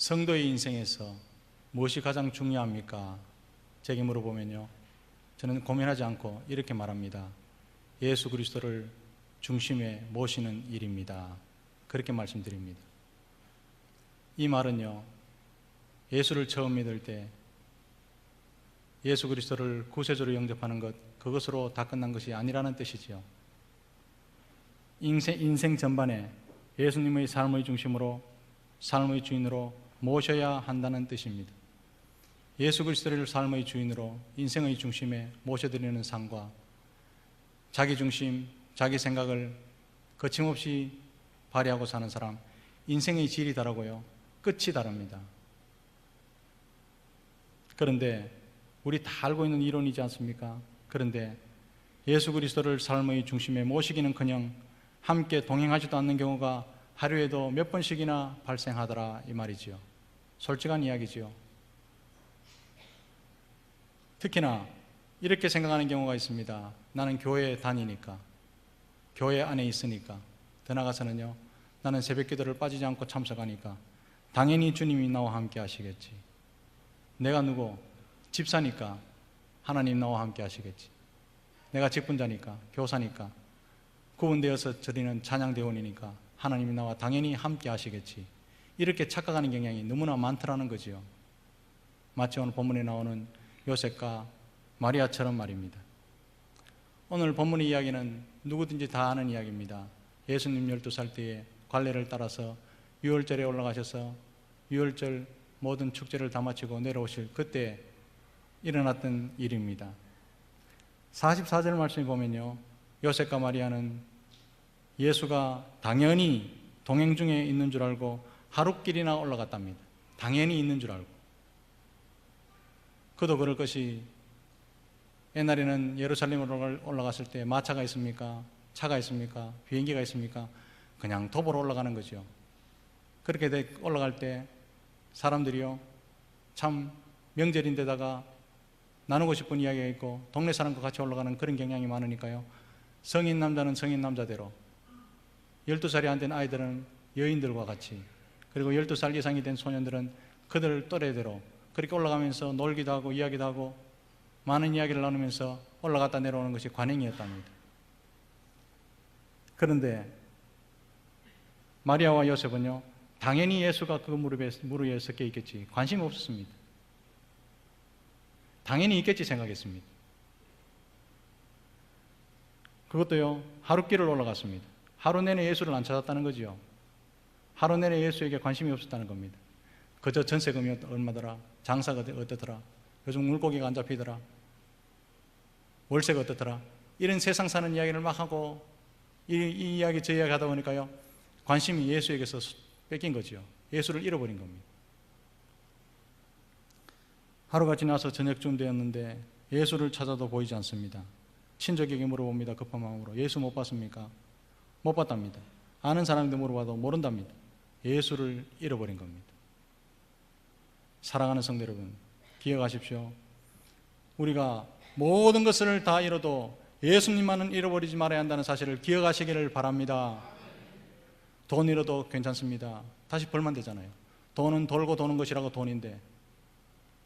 성도의 인생에서 무엇이 가장 중요합니까? 제게 물어보면요. 저는 고민하지 않고 이렇게 말합니다. 예수 그리스도를 중심에 모시는 일입니다. 그렇게 말씀드립니다. 이 말은요. 예수를 처음 믿을 때 예수 그리스도를 구세주로 영접하는 것 그것으로 다 끝난 것이 아니라는 뜻이지요. 인생, 인생 전반에 예수님의 삶의 중심으로 삶의 주인으로 모셔야 한다는 뜻입니다. 예수 그리스도를 삶의 주인으로 인생의 중심에 모셔드리는 삶과 자기 중심, 자기 생각을 거침없이 발휘하고 사는 사람, 인생의 질이 다르고요. 끝이 다릅니다. 그런데 우리 다 알고 있는 이론이지 않습니까? 그런데 예수 그리스도를 삶의 중심에 모시기는커녕 함께 동행하지도 않는 경우가 하루에도 몇 번씩이나 발생하더라 이 말이지요. 솔직한 이야기지요. 특히나 이렇게 생각하는 경우가 있습니다. 나는 교회에 다니니까, 교회 안에 있으니까, 더 나가서는요, 나는 새벽 기도를 빠지지 않고 참석하니까, 당연히 주님이 나와 함께 하시겠지. 내가 누구? 집사니까, 하나님 나와 함께 하시겠지. 내가 직분자니까, 교사니까, 구분되어서 드리는 찬양대원이니까, 하나님이 나와 당연히 함께 하시겠지. 이렇게 착각하는 경향이 너무나 많더라는 거지요. 마치 오늘 본문에 나오는 요셉과 마리아처럼 말입니다. 오늘 본문의 이야기는 누구든지 다 아는 이야기입니다. 예수님 12살 때에 관례를 따라서 유월절에 올라가셔서 유월절 모든 축제를 다 마치고 내려오실 그때 일어났던 일입니다. 44절 말씀에 보면요. 요셉과 마리아는 예수가 당연히 동행 중에 있는 줄 알고 하루길이나 올라갔답니다. 당연히 있는 줄 알고. 그도 그럴 것이 옛날에는 예루살렘으로 올라갔을 때 마차가 있습니까? 차가 있습니까? 비행기가 있습니까? 그냥 도보로 올라가는 거죠. 그렇게 올라갈 때 사람들이요 참 명절인데다가 나누고 싶은 이야기가 있고 동네 사람과 같이 올라가는 그런 경향이 많으니까요. 성인 남자는 성인 남자대로 12살이 안 된 아이들은 여인들과 같이 그리고 12살 이상이 된 소년들은 그들 또래대로 그렇게 올라가면서 놀기도 하고 이야기도 하고 많은 이야기를 나누면서 올라갔다 내려오는 것이 관행이었답니다. 그런데 마리아와 요셉은요, 당연히 예수가 그 무릎에, 무릎에 섞여 있겠지. 관심 없었습니다. 당연히 있겠지 생각했습니다. 그것도요, 하루 길을 올라갔습니다. 하루 내내 예수를 안 찾았다는 거지요. 하루 내내 예수에게 관심이 없었다는 겁니다. 그저 전세금이 얼마더라? 장사가 어떻더라? 요즘 물고기가 안 잡히더라? 월세가 어떻더라? 이런 세상 사는 이야기를 막 하고 이, 이 이야기 저 이야기 하다 보니까요. 관심이 예수에게서 뺏긴 거지요. 예수를 잃어버린 겁니다. 하루가 지나서 저녁쯤 되었는데 예수를 찾아도 보이지 않습니다. 친족에게 물어봅니다. 급한 마음으로. 예수 못 봤습니까? 못 봤답니다. 아는 사람한테 물어봐도 모른답니다. 예수를 잃어버린 겁니다. 사랑하는 성도 여러분, 기억하십시오. 우리가 모든 것을 다 잃어도 예수님만은 잃어버리지 말아야 한다는 사실을 기억하시기를 바랍니다. 돈 잃어도 괜찮습니다. 다시 벌면 되잖아요. 돈은 돌고 도는 것이라고 돈인데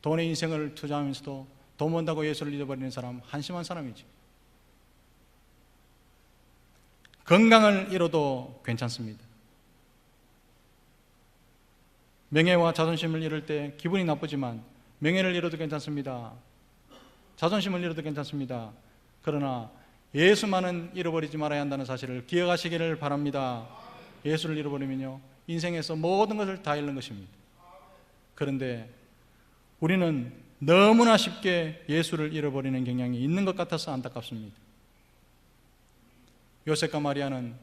돈의 인생을 투자하면서도 돈 번다고 예수를 잃어버리는 사람 한심한 사람이지. 건강을 잃어도 괜찮습니다. 명예와 자존심을 잃을 때 기분이 나쁘지만 명예를 잃어도 괜찮습니다. 자존심을 잃어도 괜찮습니다. 그러나 예수만은 잃어버리지 말아야 한다는 사실을 기억하시기를 바랍니다. 예수를 잃어버리면요. 인생에서 모든 것을 다 잃는 것입니다. 그런데 우리는 너무나 쉽게 예수를 잃어버리는 경향이 있는 것 같아서 안타깝습니다. 요셉과 마리아는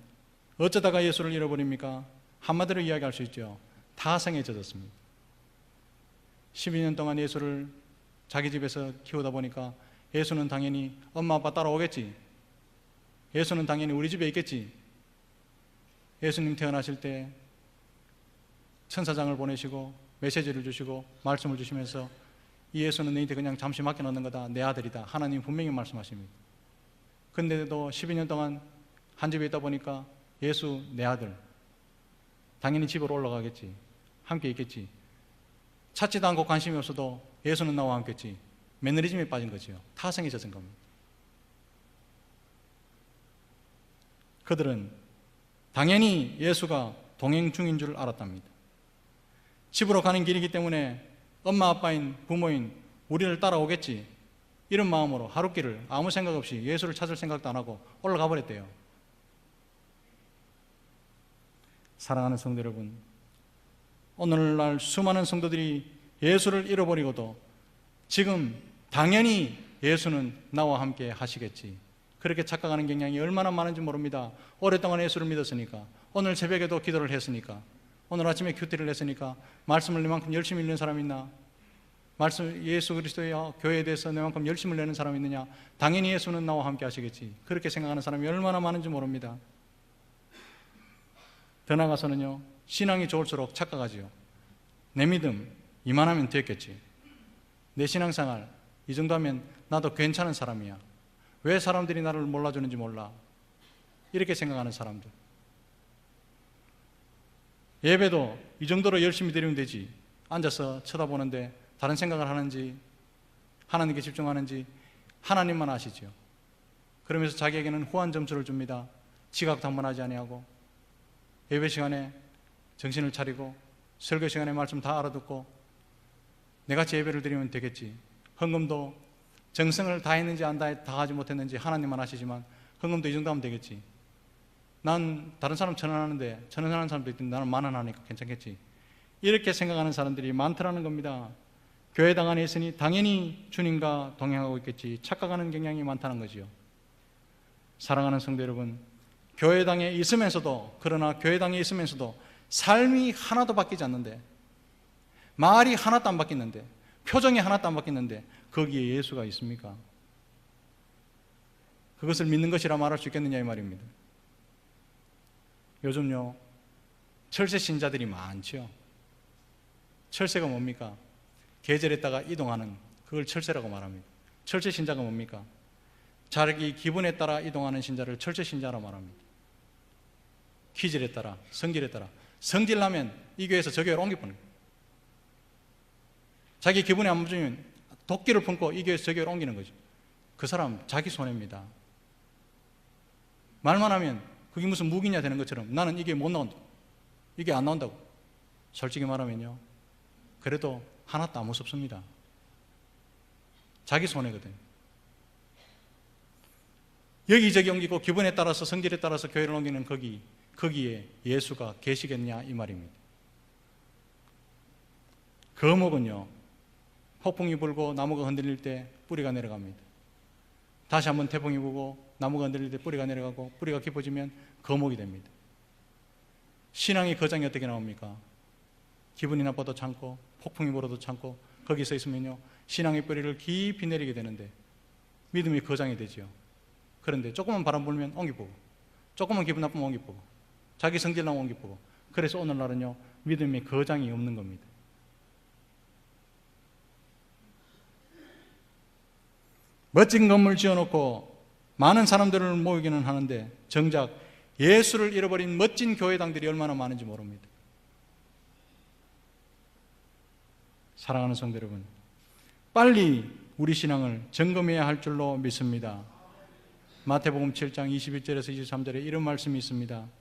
어쩌다가 예수를 잃어버립니까? 한마디로 이야기할 수 있죠. 젖었습니다. 12년 동안 예수를 자기 집에서 키우다 보니까 예수는 당연히 엄마 아빠 따라오겠지. 예수는 당연히 우리 집에 있겠지. 예수님 태어나실 때 천사장을 보내시고 메시지를 주시고 말씀을 주시면서 이 예수는 너희한테 그냥 잠시 맡겨놓는 거다. 내 아들이다. 하나님 분명히 말씀하십니다. 근데도 12년 동안 한 집에 있다 보니까 예수 내 아들. 당연히 집으로 올라가겠지. 함께 있겠지. 찾지도 않고 관심이 없어도 예수는 나와 함께지 매너리즘에 빠진 거지요. 타성에 젖은 겁니다. 그들은 당연히 예수가 동행 중인 줄 알았답니다. 집으로 가는 길이기 때문에 엄마 아빠인 부모인 우리를 따라오겠지. 이런 마음으로 하루길을 아무 생각 없이 예수를 찾을 생각도 안 하고 올라가 버렸대요. 사랑하는 성도 여러분, 오늘날 수많은 성도들이 예수를 잃어버리고도 지금 당연히 예수는 나와 함께 하시겠지. 그렇게 착각하는 경향이 얼마나 많은지 모릅니다. 오랫동안 예수를 믿었으니까, 오늘 새벽에도 기도를 했으니까, 오늘 아침에 큐티를 했으니까, 말씀을 이만큼 열심히 읽는 사람 있나? 말씀 예수 그리스도의 교회에 대해서 내만큼 열심을 내는 사람이 있느냐? 당연히 예수는 나와 함께 하시겠지. 그렇게 생각하는 사람이 얼마나 많은지 모릅니다. 더 나아가서는요, 신앙이 좋을수록 착각하지요. 내 믿음, 이만하면 됐겠지. 내 신앙생활, 이 정도 하면 나도 괜찮은 사람이야. 왜 사람들이 나를 몰라주는지 몰라. 이렇게 생각하는 사람들. 예배도 이 정도로 열심히 드리면 되지. 앉아서 쳐다보는데 다른 생각을 하는지, 하나님께 집중하는지 하나님만 아시죠. 그러면서 자기에게는 후한 점수를 줍니다. 지각도 한번 하지 아니하고 예배 시간에 정신을 차리고 설교 시간에 말씀 다 알아듣고 내같이 예배를 드리면 되겠지. 헌금도 정성을 다했는지 안 다, 다 하지 못했는지 하나님만 아시지만 헌금도 이 정도 하면 되겠지. 난 다른 사람 천원하는데 천원하는 사람도 있던데 나는 만원 하니까 괜찮겠지. 이렇게 생각하는 사람들이 많더라는 겁니다. 교회당 안에 있으니 당연히 주님과 동행하고 있겠지. 착각하는 경향이 많다는 거지요. 사랑하는 성도 여러분, 교회당에 있으면서도 그러나 교회당에 있으면서도 삶이 하나도 바뀌지 않는데 말이 하나도 안 바뀌는데 표정이 하나도 안 바뀌는데 거기에 예수가 있습니까? 그것을 믿는 것이라 말할 수 있겠느냐 이 말입니다. 요즘요 철새 신자들이 많죠. 철새가 뭡니까? 계절에다가 이동하는 그걸 철새라고 말합니다. 철새 신자가 뭡니까? 자기 기분에 따라 이동하는 신자를 철새 신자라 말합니다. 기질에 따라, 성질에 따라. 성질나면 이 교회에서 저 교회로 옮겨보는 거예요. 자기 기분에 안 맞으면 도끼를 품고 이 교회에서 저 교회로 옮기는 거죠. 그 사람 자기 손해입니다. 말만 하면 그게 무슨 무기냐 되는 것처럼 나는 이게 못 나온다. 이게 안 나온다고. 솔직히 말하면요. 그래도 하나도 안 무섭습니다. 자기 손해거든요. 여기저기 옮기고 기분에 따라서 성질에 따라서 교회를 옮기는 거기 거기에 예수가 계시겠냐 이 말입니다. 거목은요 폭풍이 불고 나무가 흔들릴 때 뿌리가 내려갑니다. 다시 한번 태풍이 불고 나무가 흔들릴 때 뿌리가 내려가고 뿌리가 깊어지면 거목이 됩니다. 신앙의 거장이 어떻게 나옵니까? 기분이 나빠도 참고 폭풍이 불어도 참고 거기서 있으면요 신앙의 뿌리를 깊이 내리게 되는데 믿음이 거장이 되지요. 그런데 조금만 바람 불면 옮기보고 조금만 기분 나쁘면 옮기보고 자기 성질 나면 옮기보고 그래서 오늘날은요 믿음의 거장이 없는 겁니다. 멋진 건물 지어놓고 많은 사람들을 모이기는 하는데 정작 예수를 잃어버린 멋진 교회당들이 얼마나 많은지 모릅니다. 사랑하는 성도 여러분, 빨리 우리 신앙을 점검해야 할 줄로 믿습니다. 마태복음 7장 21절에서 23절에 이런 말씀이 있습니다.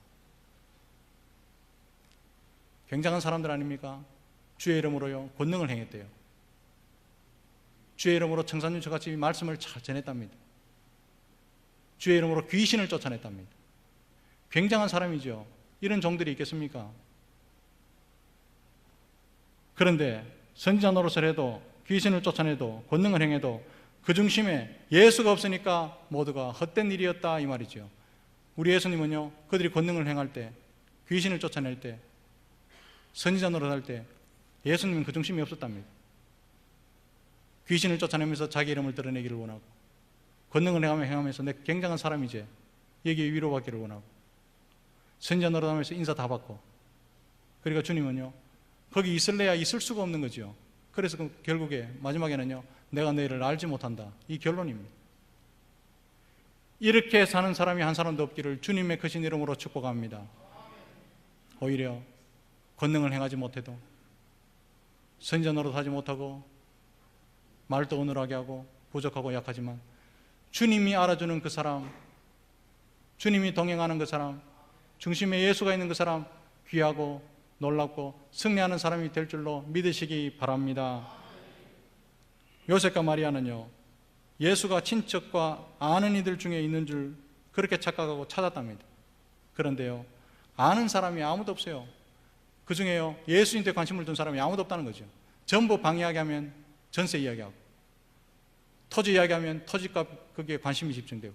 굉장한 사람들 아닙니까? 주의 이름으로요 권능을 행했대요. 주의 이름으로 청산유처같이 말씀을 잘 전했답니다. 주의 이름으로 귀신을 쫓아냈답니다. 굉장한 사람이죠. 이런 종들이 있겠습니까? 그런데 선지자 노릇을 해도 귀신을 쫓아내도 권능을 행해도 그 중심에 예수가 없으니까 모두가 헛된 일이었다 이 말이죠. 우리 예수님은요 그들이 권능을 행할 때 귀신을 쫓아낼 때 선지자 노릇할 때 예수님은 그 중심이 없었답니다. 귀신을 쫓아내면서 자기 이름을 드러내기를 원하고 권능을 행하며 행하면서 내 굉장한 사람이지 여기에 위로받기를 원하고 선자 노릇하면서 인사 다 받고 그러니까 주님은요 거기 있을래야 있을 수가 없는 거죠 그래서 그 결국에 마지막에는요 내가 너희를 알지 못한다. 이 결론입니다. 이렇게 사는 사람이 한 사람도 없기를 주님의 크신 이름으로 축복합니다. 오히려 권능을 행하지 못해도 선자 노릇하지 못하고 말도 어눌하게 하고 부족하고 약하지만 주님이 알아주는 그 사람, 주님이 동행하는 그 사람, 중심에 예수가 있는 그 사람 귀하고 놀랍고 승리하는 사람이 될 줄로 믿으시기 바랍니다. 요셉과 마리아는요, 예수가 친척과 아는 이들 중에 있는 줄 그렇게 착각하고 찾았답니다. 그런데요, 아는 사람이 아무도 없어요. 그 중에요, 예수님께 관심을 둔 사람이 아무도 없다는 거죠. 전부 방 이야기하면 전세 이야기하고, 토지 이야기하면 토지값 거기에 관심이 집중되고,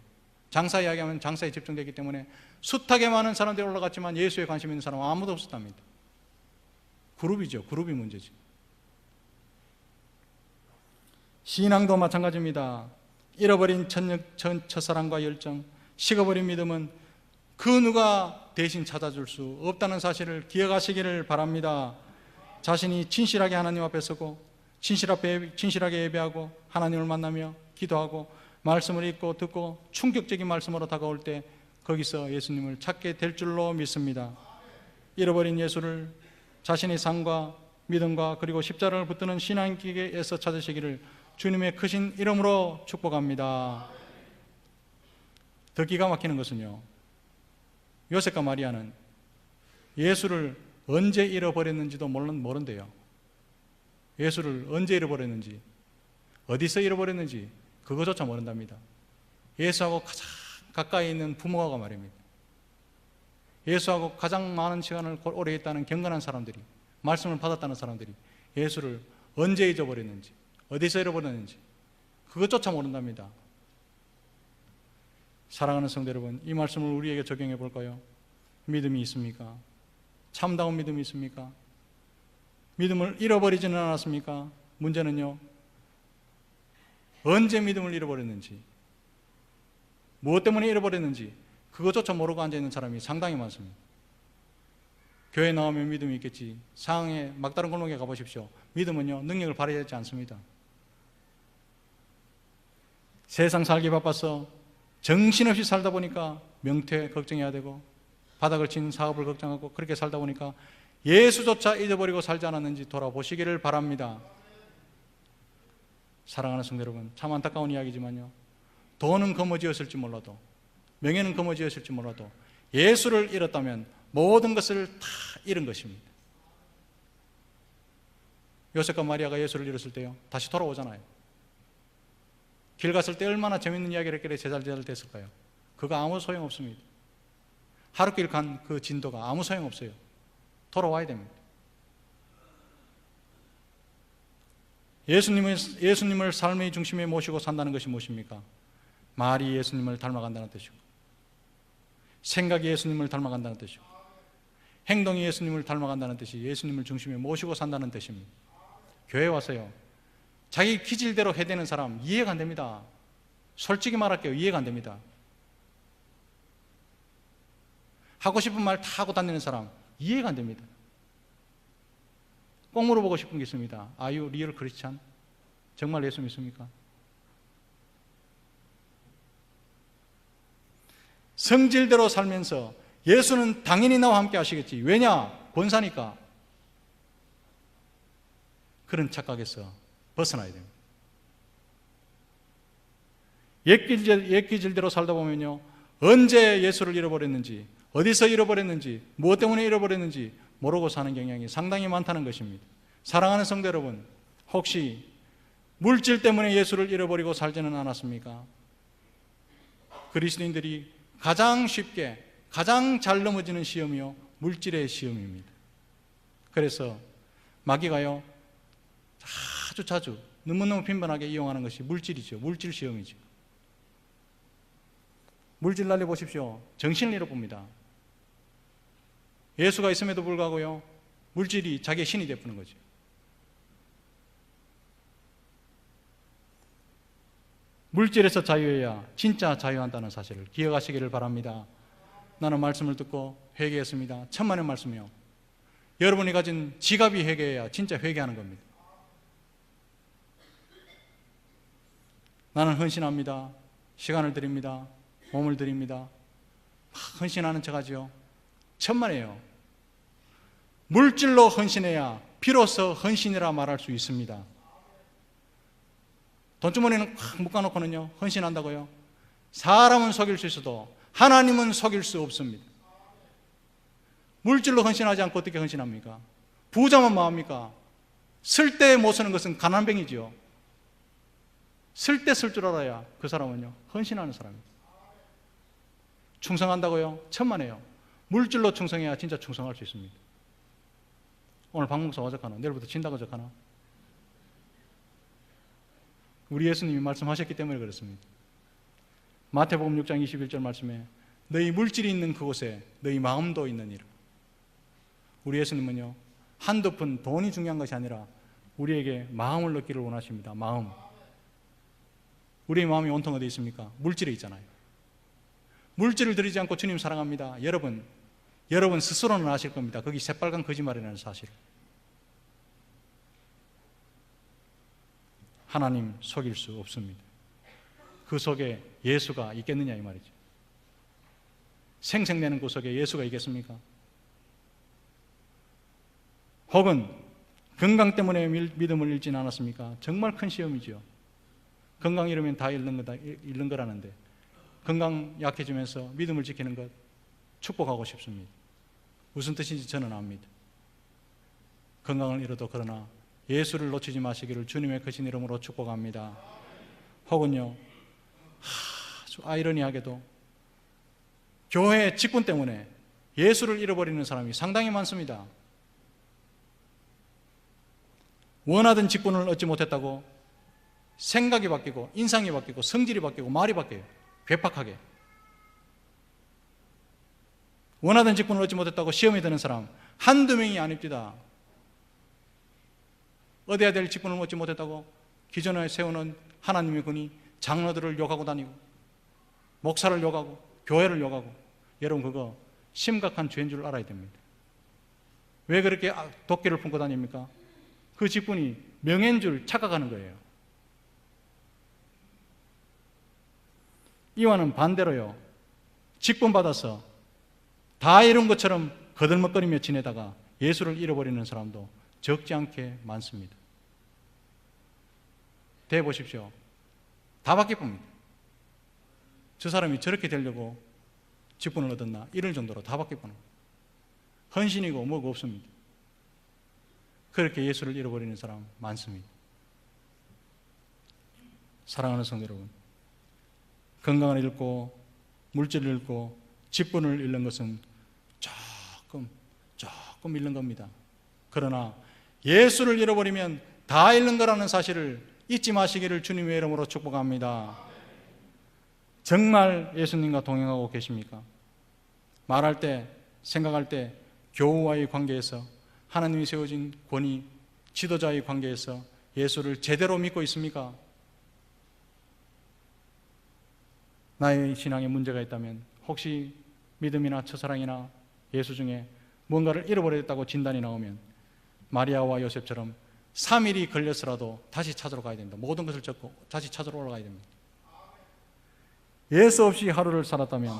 장사 이야기하면 장사에 집중되기 때문에 숱하게 많은 사람들이 올라갔지만 예수에 관심 있는 사람은 아무도 없었답니다. 그룹이죠. 그룹이 문제지. 신앙도 마찬가지입니다. 잃어버린 천년, 천, 첫사랑과 열정, 식어버린 믿음은 그 누가 대신 찾아줄 수 없다는 사실을 기억하시기를 바랍니다. 자신이 진실하게 하나님 앞에 서고 진실하게, 예배하고 하나님을 만나며 기도하고 말씀을 읽고 듣고 충격적인 말씀으로 다가올 때 거기서 예수님을 찾게 될 줄로 믿습니다. 잃어버린 예수를 자신의 삶과 믿음과 그리고 십자를 붙드는 신앙기에서 찾으시기를 주님의 크신 이름으로 축복합니다. 더 기가 막히는 것은요. 요셉과 마리아는 예수를 언제 잃어버렸는지도 모른대요. 예수를 언제 잃어버렸는지, 어디서 잃어버렸는지 그거조차 모른답니다. 예수하고 가장 가까이 있는 부모가 말입니다. 예수하고 가장 많은 시간을 오래 있다는 경건한 사람들이, 말씀을 받았다는 사람들이 예수를 언제 잊어버렸는지, 어디서 잃어버렸는지 그것조차 모른답니다. 사랑하는 성도 여러분, 이 말씀을 우리에게 적용해 볼까요? 믿음이 있습니까? 참다운 믿음이 있습니까? 믿음을 잃어버리지는 않았습니까? 문제는요, 언제 믿음을 잃어버렸는지, 무엇 때문에 잃어버렸는지, 그것조차 모르고 앉아있는 사람이 상당히 많습니다. 교회 나오면 믿음이 있겠지. 상황에 막다른 골목에 가보십시오. 믿음은요, 능력을 발휘하지 않습니다. 세상 살기 바빠서 정신없이 살다 보니까 명퇴 걱정해야 되고, 바닥을 친 사업을 걱정하고, 그렇게 살다 보니까 예수조차 잊어버리고 살지 않았는지 돌아보시기를 바랍니다. 사랑하는 성도 여러분, 참 안타까운 이야기지만요. 돈은 거머쥐었을지 몰라도, 명예는 거머쥐었을지 몰라도, 예수를 잃었다면 모든 것을 다 잃은 것입니다. 요셉과 마리아가 예수를 잃었을 때요, 다시 돌아오잖아요. 길 갔을 때 얼마나 재밌는 이야기를 했길래 제자리를 됐을까요? 그거 아무 소용 없습니다. 하루길 간 그 진도가 아무 소용 없어요. 돌아와야 됩니다. 예수님을, 예수님을 삶의 중심에 모시고 산다는 것이 무엇입니까? 말이 예수님을 닮아간다는 뜻이고, 생각이 예수님을 닮아간다는 뜻이고, 행동이 예수님을 닮아간다는 뜻이 예수님을 중심에 모시고 산다는 뜻입니다. 교회 와서요, 자기 기질대로 해대는 사람 이해가 안 됩니다. 솔직히 말할게요. 이해가 안 됩니다. 하고 싶은 말 다 하고 다니는 사람 이해가 안 됩니다. 꼭 물어보고 싶은 게 있습니다. You real Christian? 정말 예수 믿습니까? 성질대로 살면서 예수는 당연히 나와 함께 하시겠지. 왜냐? 권사니까. 그런 착각에서 벗어나야 됩니다. 옛기질, 옛기질대로 살다 보면요. 언제 예수를 잃어버렸는지, 어디서 잃어버렸는지, 무엇 때문에 잃어버렸는지 모르고 사는 경향이 상당히 많다는 것입니다. 사랑하는 성도 여러분, 혹시 물질 때문에 예수를 잃어버리고 살지는 않았습니까? 그리스도인들이 가장 쉽게, 가장 잘 넘어지는 시험이요. 물질의 시험입니다. 그래서 마귀가요, 아주 자주, 너무너무 빈번하게 이용하는 것이 물질이죠. 물질 시험이죠. 물질 날려 보십시오. 정신을 잃어봅니다. 예수가 있음에도 불구하고요, 물질이 자기의 신이 되푸는 거죠. 물질에서 자유해야 진짜 자유한다는 사실을 기억하시기를 바랍니다. 나는 말씀을 듣고 회개했습니다. 천만의 말씀이요. 여러분이 가진 지갑이 회개해야 진짜 회개하는 겁니다. 나는 헌신합니다. 시간을 드립니다. 몸을 드립니다. 막 헌신하는 척 하지요. 천만에요. 물질로 헌신해야 비로소 헌신이라 말할 수 있습니다. 돈주머니는 꽉 묶어놓고는요, 헌신한다고요. 사람은 속일 수 있어도 하나님은 속일 수 없습니다. 물질로 헌신하지 않고 어떻게 헌신합니까? 부자만 뭐합니까? 쓸 때 못 쓰는 것은 가난뱅이지요. 쓸 때 쓸 줄 알아야 그 사람은요, 헌신하는 사람입니다. 충성한다고요? 천만에요. 물질로 충성해야 진짜 충성할 수 있습니다. 오늘 방송사 어적하나? 내일부터 진다고 적하나? 우리 예수님이 말씀하셨기 때문에 그렇습니다. 마태복음 6장 21절 말씀에 너희 물질이 있는 그곳에 너희 마음도 있느니라. 우리 예수님은요 한두 푼 돈이 중요한 것이 아니라 우리에게 마음을 넣기를 원하십니다. 마음. 우리의 마음이 온통 어디 있습니까? 물질에 있잖아요. 물질을 들이지 않고 주님 사랑합니다. 여러분, 여러분 스스로는 아실 겁니다. 거기 새빨간 거짓말이라는 사실. 하나님 속일 수 없습니다. 그 속에 예수가 있겠느냐 이 말이죠. 생생내는 그 속에 예수가 있겠습니까? 혹은 건강 때문에 믿음을 잃지는 않았습니까? 정말 큰 시험이죠. 건강 잃으면 다 잃는 거다 잃는 거라는데 건강 약해지면서 믿음을 지키는 것 축복하고 싶습니다. 무슨 뜻인지 저는 압니다. 건강을 잃어도 그러나 예수를 놓치지 마시기를 주님의 크신 이름으로 축복합니다. 혹은요, 아주 아이러니하게도 교회 직분 때문에 예수를 잃어버리는 사람이 상당히 많습니다. 원하던 직분을 얻지 못했다고 생각이 바뀌고 인상이 바뀌고 성질이 바뀌고 말이 바뀌어요. 괴팍하게. 원하던 직분을 얻지 못했다고 시험에 드는 사람 한두 명이 아닙니다. 얻어야 될 직분을 얻지 못했다고 기존에 세우는 하나님의 군이 장로들을 욕하고 다니고 목사를 욕하고 교회를 욕하고 여러분 그거 심각한 죄인 줄 알아야 됩니다. 왜 그렇게 아, 도끼를 품고 다닙니까? 그 직분이 명예인 줄 착각하는 거예요. 이와는 반대로요. 직분 받아서 다 이런 것처럼 거들먹거리며 지내다가 예수를 잃어버리는 사람도 적지 않게 많습니다. 대 보십시오. 다 바뀌 봅니다. 저 사람이 저렇게 되려고 직분을 얻었나 이럴 정도로 다 바뀌 보는 헌신이고 뭐가 없습니다. 그렇게 예수를 잃어버리는 사람 많습니다. 사랑하는 성도 여러분, 건강을 잃고 물질을 잃고 직분을 잃는 것은 조금 조금 잃는 겁니다. 그러나 예수를 잃어버리면 다 잃는 거라는 사실을 잊지 마시기를 주님의 이름으로 축복합니다. 정말 예수님과 동행하고 계십니까? 말할 때, 생각할 때, 교우와의 관계에서 하나님이 세워진 권위, 지도자의 관계에서 예수를 제대로 믿고 있습니까? 나의 신앙에 문제가 있다면 혹시 믿음이나 첫사랑이나 예수 중에 뭔가를 잃어버렸다고 진단이 나오면 마리아와 요셉처럼 3일이 걸려서라도 다시 찾으러 가야 됩니다. 모든 것을 접고 다시 찾으러 올라가야 됩니다. 예수 없이 하루를 살았다면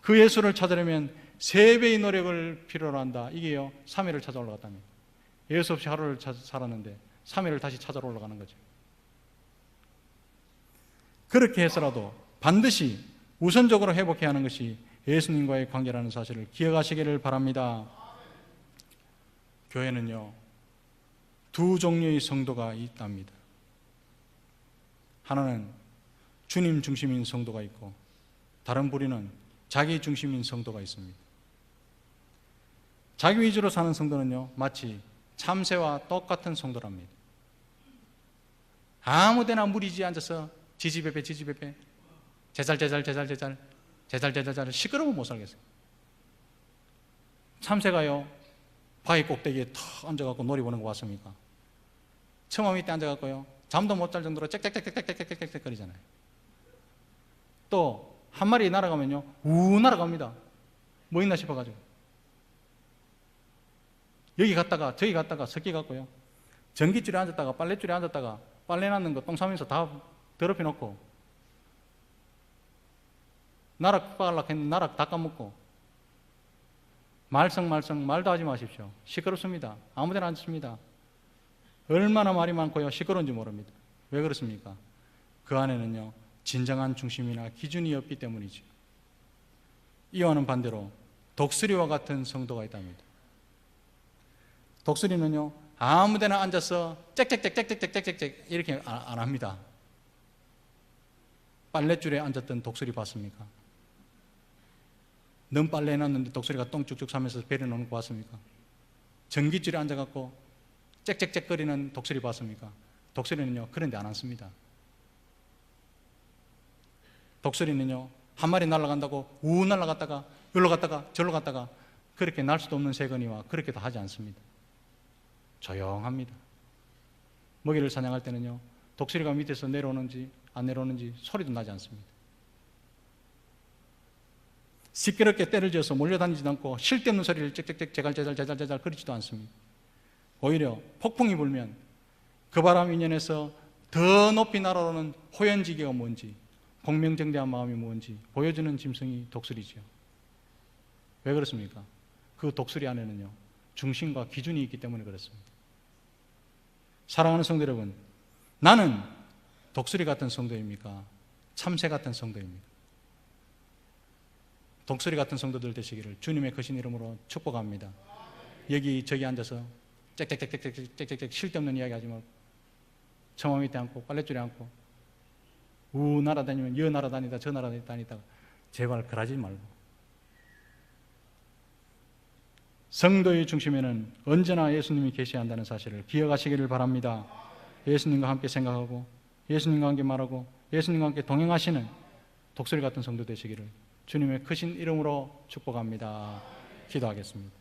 그 예수를 찾으려면 세 배의 노력을 필요로 한다. 이게요. 3일을 찾아 올라갔다면. 예수 없이 하루를 살았는데 3일을 다시 찾아 올라가는 거죠. 그렇게 해서라도 반드시 우선적으로 회복해야 하는 것이 예수님과의 관계라는 사실을 기억하시기를 바랍니다. 교회는요, 두 종류의 성도가 있답니다. 하나는 주님 중심인 성도가 있고, 다른 부류는 자기 중심인 성도가 있습니다. 자기 위주로 사는 성도는요, 마치 참새와 똑같은 성도랍니다. 아무 데나 무리지 앉아서 지지배배, 지지배배, 제잘, 제잘, 제잘, 제잘, 제잘, 제잘, 제잘, 시끄러우면 못 살겠어요. 참새가요, 바위 꼭대기에 탁 앉아갖고 놀이 보는 거 봤습니까? 처마 밑에 앉아갖고요, 잠도 못 잘 정도로 짹짹짹짹짹짹짹 거리잖아요. 또 한 마리 날아가면요 우 날아갑니다. 뭐 있나 싶어가지고 여기 갔다가 저기 갔다가 섞여 갖고요 전기줄에 앉았다가 빨래줄에 앉았다가 빨래 놨는 거 똥 싸면서 다 더럽혀 놓고 나락 빠갈락 했는데 나락 다 까먹고 말썽말썽 말도 하지 마십시오. 시끄럽습니다. 아무데나 앉습니다. 얼마나 말이 많고요. 시끄러운지 모릅니다. 왜 그렇습니까? 그 안에는요. 진정한 중심이나 기준이 없기 때문이죠. 이와는 반대로 독수리와 같은 성도가 있답니다. 독수리는요. 아무데나 앉아서 짹짹짹짹짹짹짹 이렇게 안, 안 합니다. 빨랫줄에 앉았던 독수리 봤습니까? 넌 빨래 해놨는데 독수리가 똥 쭉쭉 싸면서 배려 놓는 거 봤습니까? 전기줄에 앉아갖고 짹짹짹거리는 독수리 봤습니까? 독수리는요 그런데 안 앉습니다. 독수리는요 한 마리 날아간다고 우 날아갔다가 여기로 갔다가 절로 갔다가 그렇게 날 수도 없는 세건이와 그렇게도 하지 않습니다. 조용합니다. 먹이를 사냥할 때는요 독수리가 밑에서 내려오는지 안 내려오는지 소리도 나지 않습니다. 시끄럽게 때를 지어서 몰려다니지도 않고 쓸데없는 소리를 짹짹짹 제갈제잘 제잘제잘 거리지도 않습니다. 오히려 폭풍이 불면 그 바람 인연에서 더 높이 날아오는 호연지기가 뭔지 공명정대한 마음이 뭔지 보여주는 짐승이 독수리지요. 왜 그렇습니까? 그 독수리 안에는요 중심과 기준이 있기 때문에 그렇습니다. 사랑하는 성도 여러분, 나는 독수리 같은 성도입니까? 참새 같은 성도입니까? 독수리 같은 성도들 되시기를 주님의 크신 이름으로 축복합니다. 여기 저기 앉아서 짹짹짹짹짹짹짹 쓸데없는 이야기 하지 말고 청와 밑에 앉고 빨랫줄에 앉고 우 날아다니면 여 날아다니다 저 날아다니다가 제발 그러지 말고 성도의 중심에는 언제나 예수님이 계셔야 한다는 사실을 기억하시기를 바랍니다. 예수님과 함께 생각하고 예수님과 함께 말하고 예수님과 함께 동행하시는 독수리 같은 성도 되시기를 주님의 크신 이름으로 축복합니다. 기도하겠습니다.